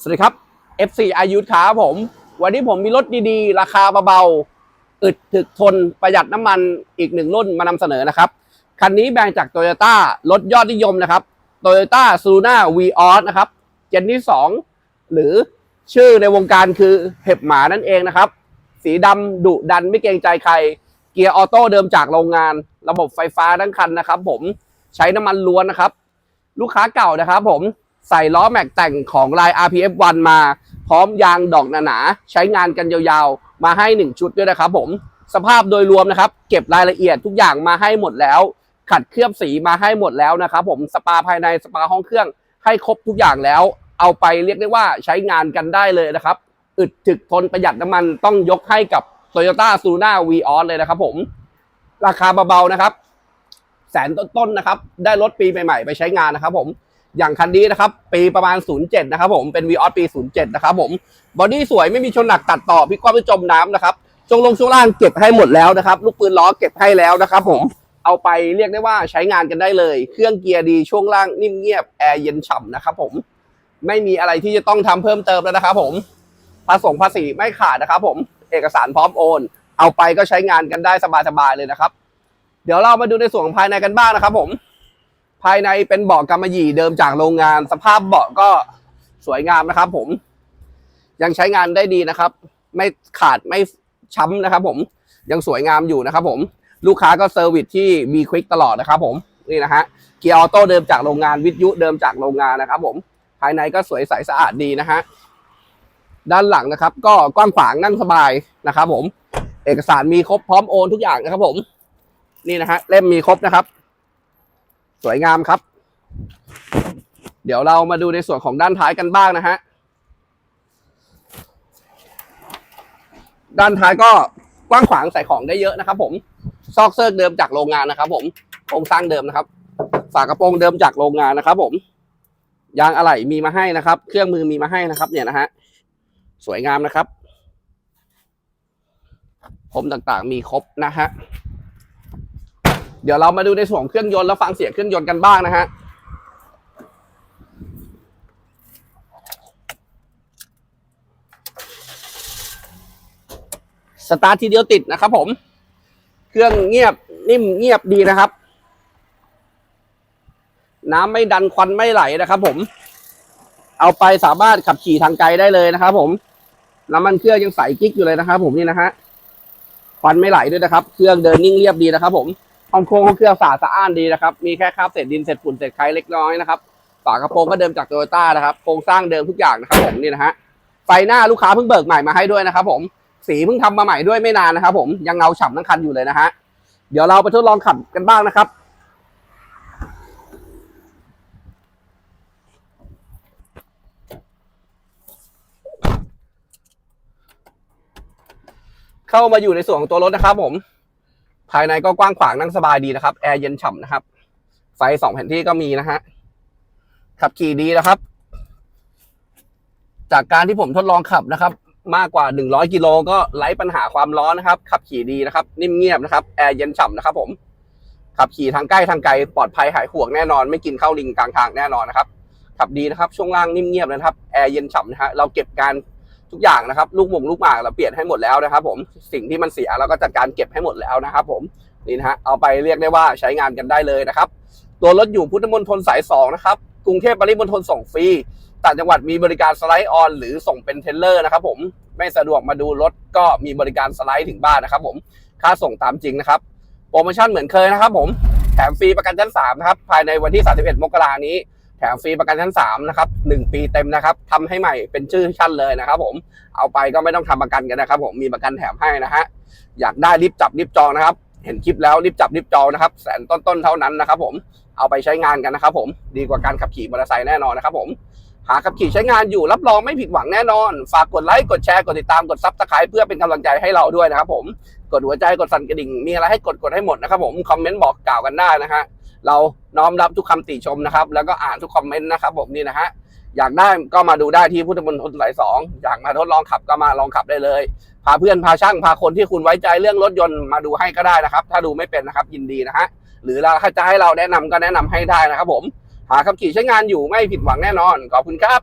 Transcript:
สวัสดีครับ FC อายุขาผม วันนี้ผมมีรถดีๆ ราคาเบาๆอึดถึกทนประหยัดน้ำมันอีกหนึ่งรุ่นมานำเสนอนะครับ คันนี้แบ่งจากโตโยต้ารถยอดนิยมนะครับโตโยต้าซูน่าวีออสนะครับ เจนที่ 2 หรือชื่อในวงการคือเห็บหมานั่นเองนะครับ สีดำดุดันไม่เกรงใจใคร เกียร์ออโต้เดิมจากโรงงาน ระบบไฟฟ้าทั้งคันนะครับ ผมใช้น้ำมันล้วนนะครับ ลูกค้าเก่านะครับ ผม ใส่ล้อแม็กแต่งของลาย RPF1 มา พร้อมยางดอกหนาๆใช้งานกันยาวๆ มาให้ 1 ชุดด้วยนะครับผมสภาพโดยรวมนะครับ เก็บรายละเอียดทุกอย่างมาให้หมดแล้ว ขัดเคลือบสีมาให้หมดแล้วนะครับผมสปาภายในสปาห้องเครื่องให้ครบทุกอย่างแล้ว เอาไปเรียกได้ว่าใช้งานกันได้เลยนะครับ อึดถึกทนประหยัดน้ำมันต้องยกให้กับ Toyota s u n a v ีออสเลยนะครับผมราคาเบาๆนะครับ แสนต้นๆนะครับ ได้รถปีใหม่ๆ ไปใช้งานนะครับผม อย่างคันนี้นะครับ ปีประมาณ 07 นะครับผมเป็น v ีออสปี 07 นะครับผมบอดี้สวยไม่มีชนหนักตัดต่อพิกคว่ำไม่จมน้ำนะครับช่วงลงช่วงล่างเก็บให้หมดแล้วนะครับ ลูกปืนล้อเก็บให้แล้วนะครับผมเอาไปเรียกได้ว่าใช้งานกันได้เลย เครื่องเกียร์ดีช่วงล่างนิ่มเงียบแอร์เย็นฉ่ำนะครับผมไม่มีอะไรที่จะต้องทำเพิ่มเติมแล้วนะครับผมภาษงภาษีไม่ขาดนะครับผมเอกสารพร้อมโอน เอาไปก็ใช้งานกันได้สบายๆเลยนะครับ เดี๋ยวเรามาดูในส่วนของภายในกันบ้างนะครับผม ภายในเป็นเบาะกำมะหยี่เดิมจากโรงงาน สภาพเบาะก็สวยงามนะครับ ผม ยังใช้งานได้ดีนะครับ ไม่ขาดไม่ช้ำนะครับ ผมยังสวยงามอยู่นะครับ ผม ลูกค้าก็เซอร์วิสที่มีควิกตลอดนะครับ ผมนี่นะฮะเกียร์ออโต้เดิมจากโรงงานวิทยุเดิมจากโรงงานนะครับ ผม ภายในก็สวยใสสะอาดดีนะฮะด้านหลังนะครับ ก็กว้างขวางนั่งสบายนะครับ ผม เอกสารมีครบพร้อมโอนทุกอย่างนะครับ ผม นี่นะฮะเล่มมีครบนะครับ สวยงามครับ เดี๋ยวเรามาดูในส่วนของด้านท้ายกันบ้างนะฮะ ด้านท้ายก็กว้างขวางใส่ของได้เยอะนะครับ ผม ซอกเซิร์กเดิมจากโรงงานนะครับ ผมโครงสร้างเดิมนะครับ ฝากระโปรงเดิมจากโรงงานนะครับ ผม ยางอะไหล่มีมาให้นะครับ เครื่องมือมีมาให้นะครับ เนี่ยนะฮะ สวยงามนะครับ ผมต่างๆมีครบนะฮะ เดี๋ยวเรามาดูในส่วนของเครื่องยนต์แล้วฟังเสียงเครื่องยนต์กันบ้างนะฮะสตาร์ททีเดียวติดนะครับผม เครื่องเงียบนิ่มเงียบดีนะครับ น้ำไม่ดันควันไม่ไหลนะครับผม เอาไปสามารถขับขี่ทางไกลได้เลยนะครับผม น้ำมันเครื่องยังใสกิ๊กอยู่เลยนะครับผมนี่นะฮะ ควันไม่ไหลด้วยนะครับ เครื่องเดินนิ่งเรียบดีนะครับผม ห้องโค้งห้องเครื่องสะอาดสะอ้านดีนะครับ มีแค่คราบเศษดินเศษฝุ่นเศษไครเล็กน้อยนะครับ ฝากระโปรงก็เดิมจากโตโยต้านะครับ โครงสร้างเดิมทุกอย่างนะครับผมนี่นะฮะ ไฟหน้าลูกค้าเพิ่งเบิกใหม่มาให้ด้วยนะครับผม สีเพิ่งทำมาใหม่ด้วยไม่นานนะครับ ผม ยังเงาฉ่ำทั้งคันอยู่เลยนะฮะ เดี๋ยวเราไปทดลองขับกันบ้างนะครับเข้ามาอยู่ในส่วนของตัวรถนะครับผม ภายในก็กว้างขวางนั่งสบายดีนะครับ แอร์เย็นฉ่ำนะครับ ไฟสองแผ่นที่ก็มีนะฮะ ขับขี่ดีนะครับ จากการที่ผมทดลองขับนะครับ มากกว่า 100 กิโลก็ไร้ปัญหาความร้อนนะครับ ขับขี่ดีนะครับ นิ่มเงียบนะครับ แอร์เย็นฉ่ำนะครับ ผม ขับขี่ทางใกล้ทางไกลปลอดภัยหายห่วงแน่นอน ไม่กินเข้าลิงกลางทางแน่นอนนะครับ ขับดีนะครับ ช่วงล่างนิ่มเงียบนะครับ แอร์เย็นฉ่ำนะฮะ เราเก็บการ ทุกอย่างนะครับ ลูกหมงลูกหมากเราเปลี่ยนให้หมดแล้วนะครับ ผมสิ่งที่มันเสียเราก็จัดการเก็บให้หมดแล้วนะครับผมนี่นะฮะเอาไปเรียกได้ว่าใช้งานกันได้เลยนะครับ ตัวรถอยู่พุทธมณฑลสายสองนะครับกรุงเทพปริมณฑลส่งฟรีต่างจังหวัดมีบริการสไลด์ออนหรือส่งเป็นเทลเลอร์นะครับ ผมไม่สะดวกมาดูรถก็มีบริการสไลด์ถึงบ้านนะครับ ผมค่าส่งตามจริงนะครับโปรโมชั่นเหมือนเคยนะครับ ผมแถมฟรีประกันชั้น3นะครับภายในวันที่ 31 มกรานี้ แถมฟรีประกันชั้น3นะครับ1ปีเต็มนะครับทำให้ใหม่เป็นชื่อชั้นเลยนะครับ ผมเอาไปก็ไม่ต้องทำประกันกันนะครับ ผมมีประกันแถมให้นะฮะอยากได้รีบจับรีบจองนะครับ เห็นคลิปแล้วรีบจับรีบจองนะครับ แสนต้นๆเท่านั้นนะครับ ผมเอาไปใช้งานกันนะครับ ผมดีกว่าการขับขี่มอเตอร์ไซค์แน่นอนนะครับ ผมหาขับขี่ใช้งานอยู่รับรองไม่ผิดหวังแน่นอน ฝากกดไลค์กดแชร์กดติดตามกดซับสไครป์เพื่อเป็นกำลังใจให้เราด้วยนะครับ ผมกดหัวใจกดสั่นกระดิ่งมีอะไรให้กดกดให้หมดนะครับ ผมคอมเมนต์บอกกล่าวกันได้นะฮะ เราน้อมรับทุกคำติชมนะครับ แล้วก็อ่านทุกคอมเมนต์นะครับผมนี่นะฮะอยากได้ก็มาดูได้ที่พุทธมณฑลสายสองอยากมาทดลองขับก็มาลองขับได้เลย พาเพื่อนพาช่างพาคนที่คุณไว้ใจเรื่องรถยนต์มาดูให้ก็ได้นะครับ ถ้าดูไม่เป็นนะครับยินดีนะฮะหรือเราถ้าจะให้เราแนะนำก็แนะนำให้ได้นะครับ ผมหาขับขี่ใช้งานอยู่ไม่ผิดหวังแน่นอนขอบคุณครับ